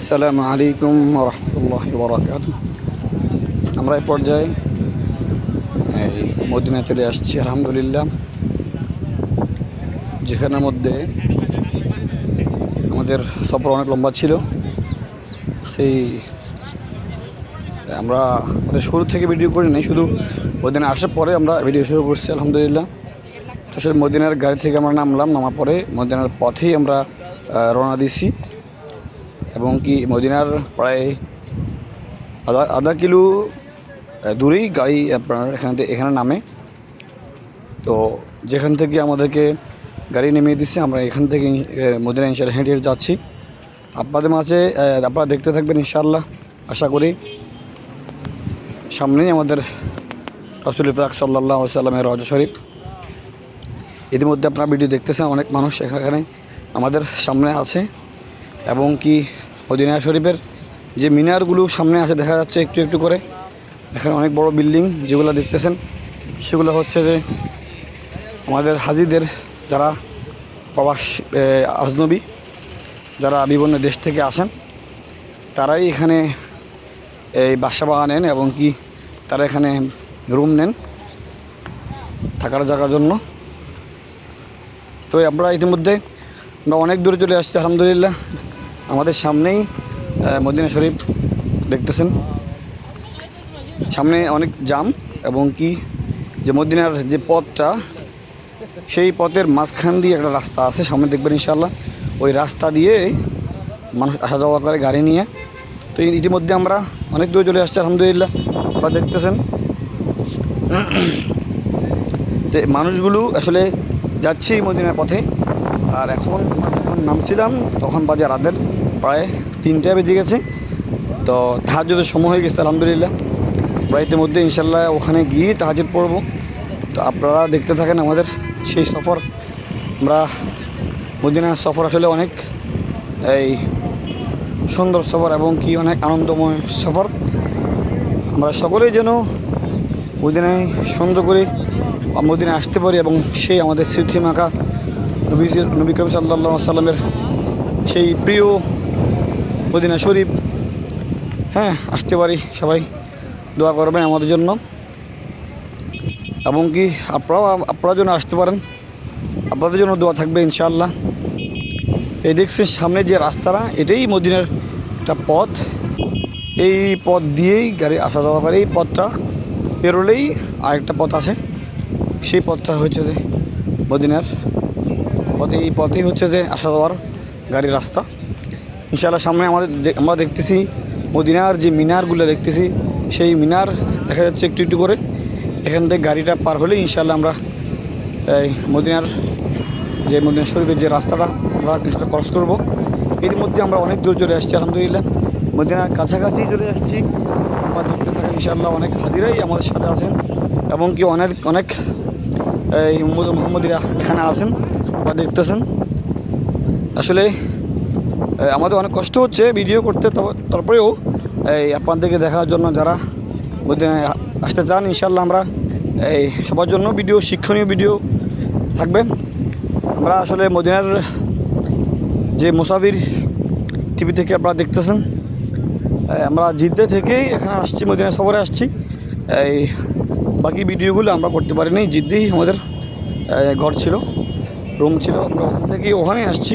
আসসালামু আলাইকুম রহমতুল্লাহ বরাকাত আমরা এই পর্যায়ে এই মদিনায় চলে আসছি, আলহামদুলিল্লাহ। যেখানের মধ্যে আমাদের সফর অনেক লম্বা ছিল। সেই আমরা আমাদের শুরু থেকে ভিডিও করি নাই, শুধু মদিনা আসার পরে আমরা ভিডিও শুরু করছি, আলহামদুলিল্লাহ। তো সেই মদিনার গাড়ি থেকে আমরা নামলাম, নামার পরে মদিনার পথেই আমরা রওনা দিছি এবং কি মদিনার প্রায় আধা আধা কিলো দূরেই গাড়ি আপনার এখান থেকে, এখানে নামে। তো যেখান থেকে আমাদেরকে গাড়ি নেমে দিচ্ছে, আমরা এখান থেকে মদিনা ইনশাল্লাহ হেঁটে হেঁটে যাচ্ছি। আপনাদের মাঝে আপনারা দেখতে থাকবেন ইনশাল্লাহ আশা করি। সামনেই আমাদের রসুল ইফাক সাল্লাহ সাল্লামের রজ শরীফ। ইতিমধ্যে আপনারা ভিডিও দেখতেছেন, অনেক মানুষ এখানে আমাদের সামনে আছে। এবং কি মদিনা শরীফের যে মিনারগুলো সামনে আছে, দেখা যাচ্ছে একটু একটু করে। এখানে অনেক বড় বিল্ডিং যেগুলো দেখতেছেন। সেগুলো হচ্ছে যে আমাদের হাজিদের যারা প্রবাস আজনবী, যারা বিভিন্ন দেশ থেকে আসেন, তারাই এখানে এই বাসা নেন এবং কি তারা এখানে রুম নেন থাকার জায়গার জন্য। তো আমরা ইতিমধ্যে আমরা অনেক দূরে চলে আসছি, আলহামদুলিল্লাহ। আমাদের সামনেই মদিনা শরীফ দেখতেছেন। সামনে অনেক জাম এবং কি যে মদিনার যে পথটা, সেই পথের মাঝখান দিয়ে একটা রাস্তা আছে, সামনে দেখবেন ইনশাল্লাহ ওই রাস্তা দিয়ে মানুষ আসা যাওয়া করে গাড়ি নিয়ে। তো ইতিমধ্যে আমরা অনেক দূরে চলে আসছি, আলহামদুলিল্লাহ, আপনারা দেখতেছেন। যে মানুষগুলো আসলে যাচ্ছে মদিনার পথে। আর এখন যখন নামছিলাম, তখন বাজে রাতের প্রায় তিনটা বেজে গেছে। তো তাহাজের সময় হয়ে গেছে, আলহামদুলিল্লাহ। আমরা ইতিমধ্যে ইনশাল্লাহ ওখানে গিয়ে তাহাজের পড়ব। তো আপনারা দেখতে থাকেন আমাদের সেই সফর। আমরা মদিনার সফর আসলে অনেক এই সুন্দর সফর এবং কি অনেক আনন্দময় সফর। আমরা সকলেই যেন মদিনায় সুন্দর করে মদিনায় আসতে পারি এবং সেই আমাদের স্মৃতি মাখা নবী নবী সাল্লা সাল্লামের সেই প্রিয় মদিনা শরীফ। হ্যাঁ আসতে পারি সবাই। দোয়া করবেন আমাদের জন্য। এবং কি আপনারাও আপনারা যেন আসতে পারেন। আপনাদের জন্য দোয়া থাকবে ইনশাআল্লাহ। এই দেখছেন সামনে যে রাস্তাটা, এটাই মদিনার একটা পথ। এই পথ দিয়েই গাড়ি আসা যাওয়া করে। এই পথটা পেরোলেই আরেকটা পথ আছে। সেই পথটা হচ্ছে যে মদিনার পথে। এই পথেই হচ্ছে যে আসা যাওয়ার গাড়ির রাস্তা। ইনশাআল্লাহ সামনে আমাদের আমরা দেখতেছি মদিনার যে মিনারগুলো দেখতেছি, সেই মিনার দেখা যাচ্ছে একটু একটু করে। এখান থেকে গাড়িটা পার হলে ইনশাআল্লাহ আমরা, এই মদিনার যে মদিনা শরীফের যে রাস্তাটা, আমরা ইনশাল্লাহ ক্রস করব। এর মধ্যে আমরা অনেক দূর চলে আসছি, আলহামদুলিল্লাহ। মদিনার কাছাকাছি চলে আসছি। আমরা দেখতে থাকা ইনশাআল্লাহ অনেক হাজিরাই আমাদের সাথে আছেন, এবং কি অনেক অনেক, এই মোহাম্মদ- মোহাম্মদীরা এখানে আছেন বা দেখতেছেন। আসলে আমাদের অনেক কষ্ট হচ্ছে ভিডিও করতে তারপরেও এই আপনাদেরকে দেখার জন্য যারা আসতে চান ইনশাল্লাহ আমরা এই সবার জন্য ভিডিও, শিক্ষণীয় ভিডিও থাকবে। আমরা আসলে মদিনার যে মুসাফির টিভি থেকে আপনারা দেখতেছেন আমরা জিদ্দে থেকেই এখানে আসছি, মদিনা সফরে আসছি। এই বাকি ভিডিওগুলো আমরা করতে পারিনি, জিদ্দেই আমাদের ঘর ছিল, রুম ছিল। আমরা ওখান থেকেই ওখানেই আসছি।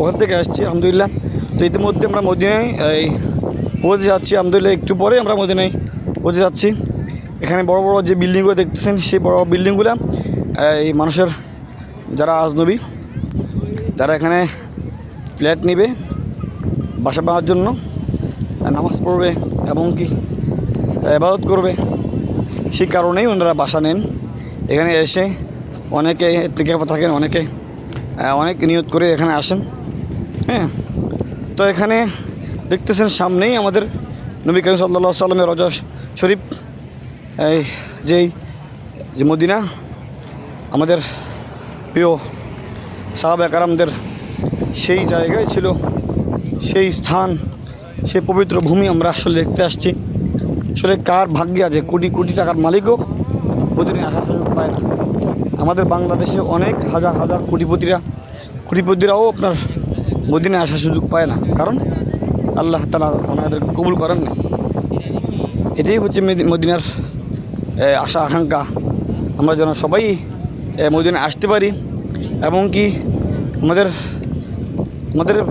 ওখান থেকে আসছি, আলহামদুলিল্লাহ। তো ইতিমধ্যে আমরা মদিনায়, এই, পৌঁছে যাচ্ছি। আলহামদুলিল্লাহ, একটু পরে আমরা মদিনায় পৌঁছে যাচ্ছি। এখানে বড় বড় যে বিল্ডিংগুলো দেখতেছেন, সেই বড় বিল্ডিংগুলো, এই, মানুষের যারা আজনবী যারা এখানে ফ্ল্যাট নেবে, বাসা বাঁধার জন্য নামাজ পড়বে এবং কি ইবাদত করবে। সেই কারণেই ওনারা বাসা নেন। এখানে এসে অনেকে থেকে থাকেন, অনেকে অনেক নিয়ত করে এখানে আসেন। হ্যাঁ? তো এখানে দেখতেছেন সামনেই আমাদের নবী করিম সাল্লা সাল্লামের রজা শরীফ। এই যেই যে মদিনা, আমাদের প্রিয় সাহাব একারামদের সেই জায়গায় ছিল, সেই স্থান, সেই পবিত্র ভূমি আমরা আসলে দেখতে আসছি। আসলে কার ভাগ্যে আছে? কোটি কোটি টাকার মালিকও প্রতিদিন আসার সুযোগ পায় না। আমাদের বাংলাদেশে অনেক হাজার হাজার কোটিপতিরা, কোটিপতিরাও আপনার মদিনায় আসার সুযোগ পায় না। কারণ আল্লাহ তালা ওনাদের কবুল করেন না এটাই হচ্ছে মেদি- মদিনার আশা আকাঙ্ক্ষা। আমরা যেন সবাই এ, মদিনায় আসতে পারি এবং কি আমাদের আমাদের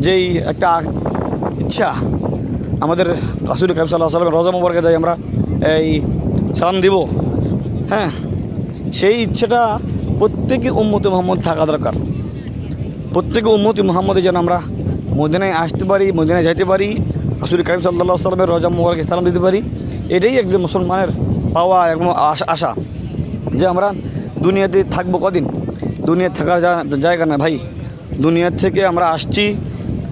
যেই একটা ইচ্ছা আমাদের রাসুল কাইম সাল্লাহ সাল্লামের রজা মোবারকে যাই আমরা এই সালাম দিব। হ্যাঁ সেই ইচ্ছেটা প্রত্যেকে উম্মতে মোহাম্মদ থাকা দরকার। প্রত্যেকে উম্মতি মোহাম্মদে যেন আমরা মদিনায় আসতে পারি, মদিনায় যেতে পারি, রাসুল কাইম সাল্লাহ সাল্লামের রজা মোবারকে সালাম দিতে পারি, এটাই একজন মুসলমানের পাওয়া এবং আশা- যে আমরা দুনিয়াতে থাকব কদিন? দুনিয়া থাকার জায়গা না ভাই। দুনিয়া থেকে আমরা আসছি,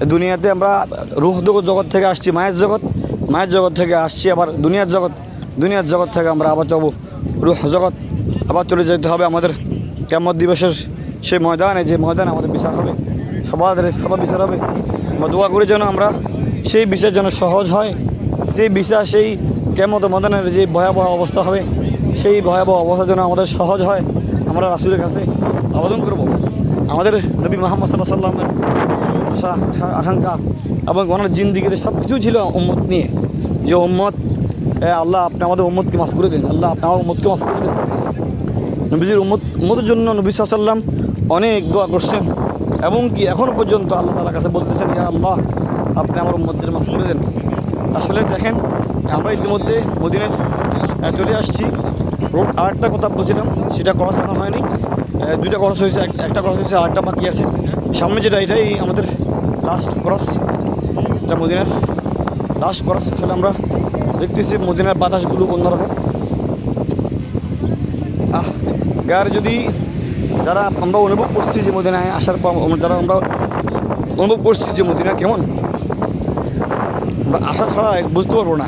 দুনিয়াতে আমরা রুহ জগৎ থেকে আসছি, মায়ের জগৎ। মায়ের জগৎ থেকে আসছি, আবার দুনিয়ার জগৎ। দুনিয়ার জগৎ থেকে আমরা আবার যাব রুহ জগৎ। আবার চলে যেতে হবে আমাদের কেমন দিবসের সেই ময়দানে, যে ময়দানে আমাদের বিচার হবে, সবার সবার বিচার হবে। আমরা দোয়া করে যেন আমরা সেই বিচার যেন সহজ হয় সেই বিচার, সেই কেমন ময়দানের যে ভয়াবহ অবস্থা হবে, সেই ভয়াবহ অবস্থা যেন আমাদের সহজ হয়। আমরা রাসুলের কাছে আবেদন করব। আমাদের নবী মোহাম্মদ সাল্লাহ সাল্লামের আশা, আকাঙ্ক্ষা এবং ওনার জিন্দিগিতে সব কিছু ছিল উম্মত নিয়ে। যে উম্মত আল্লাহ আপনি আমাদের উম্মতকে মাফ করে দিন, আল্লাহ আপনি আমার উম্মতকে মাফ করে দিন। নবীজির উম্মত, উম্মতের জন্য নবী সাল্লাম অনেক দোয়া করছেন এবং কি এখনও পর্যন্ত আল্লাহ তালার কাছে বলতেছেন, ইয়া আল্লাহ, আপনি আমার উম্মতদের মাফ করে দেন। আসলে দেখেন, আমরা ইতিমধ্যে মদিনায় চলে আসছি। রোড আরেকটা কথা বলছিলাম, সেটা ক্রস এখন হয়নি। দুইটা ক্রস হয়েছে একটা ক্রস হয়েছে, আরেকটা বাকি আছে। সামনে যেটা, এটাই আমাদের লাস্ট ক্রস এটা মদিনার লাস্ট ক্রস আসলে আমরা দেখতেছি মদিনার বাতাসগুলো অন্যরকম। আহ গার যদি যারা আমরা অনুভব করছি যে মদিনায় আসার পর যারা আমরা অনুভব করছি যে মদিনা কেমন, আমরা আসা ছাড়া বুঝতে পারব না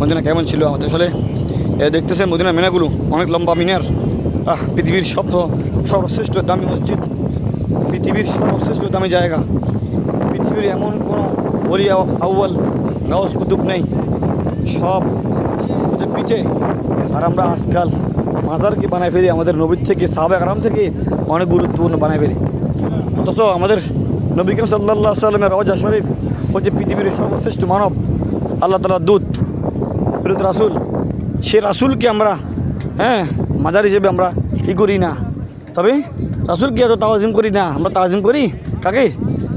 মদিনা কেমন ছিল। আমাদের আসলে দেখতেছেন মদিনা মেনাগুলো অনেক লম্বা মিনার। আহ, পৃথিবীর সব সর্বশ্রেষ্ঠ দামি মসজিদ, পৃথিবীর সর্বশ্রেষ্ঠ দামি জায়গা। পৃথিবীর এমন কোনো অলিয়া আউ্বাল গাউস কুতুব নেই। সব পিছে আর আমরা আজকাল মাজারকে বানায় ফেলি? আমাদের নবীর থেকে, সাহাবে আরাম থেকে অনেক গুরুত্বপূর্ণ বানায় ফেলি। অথচ আমাদের নবী করিম সাল্লাহ সাল্লামের রজা শরীফ হচ্ছে পৃথিবীর সর্বশ্রেষ্ঠ মানব, আল্লাহ তালার দূত ফিরত রাসুল। সে রাসুলকে আমরা হ্যাঁ মাজার হিসেবে আমরা কী করি না? তবে রাসুলকে এত তাজিম করি না। আমরা তাজিম করি কাকে?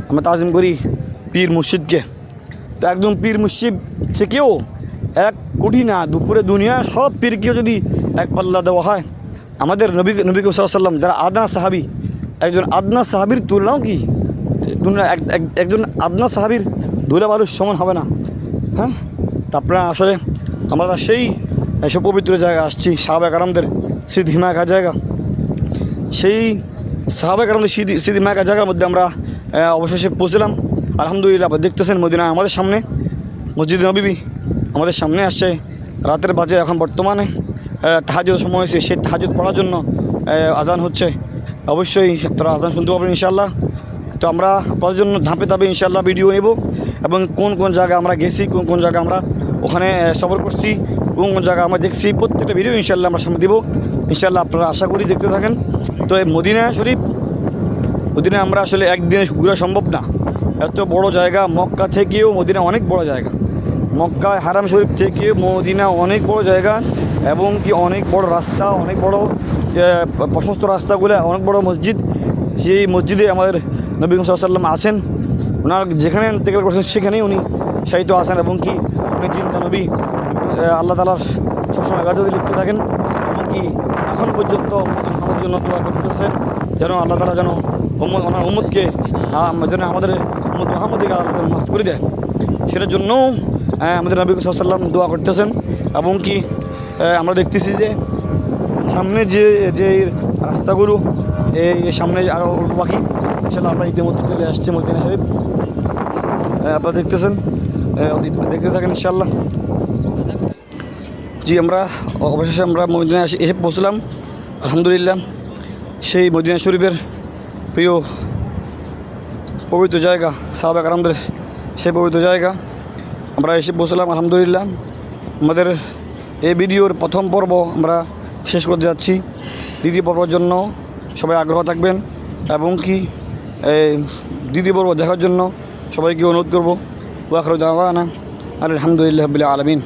আমরা তাজিম করি পীর মুর্শিদকে। তো একদম পীর মুর্শিদ থেকেও এক কোটি না, দুপুরে দুনিয়া সব পীরকেও যদি এক পাল্লা দেওয়া হয়। আমাদের নবী নবী সাল্লাম যারা আদনা সাহাবি, একজন আদনা সাহাবির তুলনাও কি? একজন আদনা সাহাবির দুলা বালুর সমান হবে না। হ্যাঁ? তারপরে আসলে আমরা সেই এসব পবিত্র জায়গা আসছি সাহাবাক আরামদের হিমায়কা জায়গা। সেই সাহাবাক আরামদের স্মৃতি হিমায়কা জায়গার মধ্যে আমরা অবশেষে পৌঁছলাম। আলহামদুলিল্লাহ দেখতেছেন মদিনা আমাদের সামনে। মসজিদ নবীবি আমাদের সামনে আসছে। রাতের বাজে এখন বর্তমানে। তাহাজুদ সময় হয়েছে সেই তাহাজুদ পড়ার জন্য আজান হচ্ছে। অবশ্যই আপনারা আজান শুনতে পারবেন ইনশাল্লাহ তো আমরা আপনাদের জন্য ধাপে ধাপে ইনশাল্লাহ ভিডিও নেব এবং কোন কোন জায়গায় আমরা গেছি, কোন কোন জায়গায় আমরা ওখানে সফর করছি, কোন কোন জায়গায় আমরা দেখছি, প্রত্যেকটা ভিডিও ইনশাল্লাহ আমরা সামনে দেব। ইনশাল্লাহ আপনারা আশা করি দেখতে থাকেন। তো এই মদিনা শরীফ, মদিনা আমরা আসলে একদিনে ঘোরা সম্ভব না। এত বড় জায়গা, মক্কা থেকেও মদিনা অনেক বড় জায়গা। মক্কা হারাম শরীফ থেকে মদিনা অনেক বড় জায়গা। এবং কি অনেক বড় রাস্তা, অনেক বড় প্রশস্ত রাস্তাগুলো, অনেক বড় মসজিদ, সেই মসজিদে আমাদের নবী সাল্লাম আছেন। ওনার যেখানে থেকে করছেন, সেখানেই উনি সাহিত্য আছেন এবং কি উনি চিন্তা নবী আল্লাহ তালার সবসময় গাজতে লিখতে থাকেন এবং কি এখন পর্যন্ত আমার জন্য দোয়া করতেছেন, যেন আল্লাহ তালা যেন ওনার মোহাম্মদকে যেন আমাদের মোহাম্মদ মোহাম্মদকে আল্লাহ মাফ করে দেয়। সেটার জন্যও আমাদের নবী সাল্লাম দোয়া করতেছেন এবং কি আমরা দেখতেছি যে সামনে যে যে রাস্তাগুলো এই সামনে আরও বাকি সেটা আমরা ইতিমধ্যে চলে আসছি মদিনা শরীফ আপনারা দেখতেছেন? দেখতে থাকেন ইনশাল্লাহ। জি, আমরা অবশেষে আমরা মদিনা এসে পৌঁছলাম। আলহামদুলিল্লাহ। সেই মদিনা শরীফের প্রিয় পবিত্র জায়গা সাহাবাক আমাদের সেই পবিত্র জায়গা। আমরা এসে পৌঁছলাম, আলহামদুলিল্লাহ। আমাদের এই ভিডিওর প্রথম পর্ব আমরা শেষ করতে যাচ্ছি। দ্বিতীয় পর্বের জন্য সবাই আগ্রহ থাকবেন এবং কি দ্বিতীয় পর্ব দেখার জন্য সবাইকে অনুরোধ করব। ওয়াখর দাওয়ানা আলহামদুলিল্লাহ আলমিন।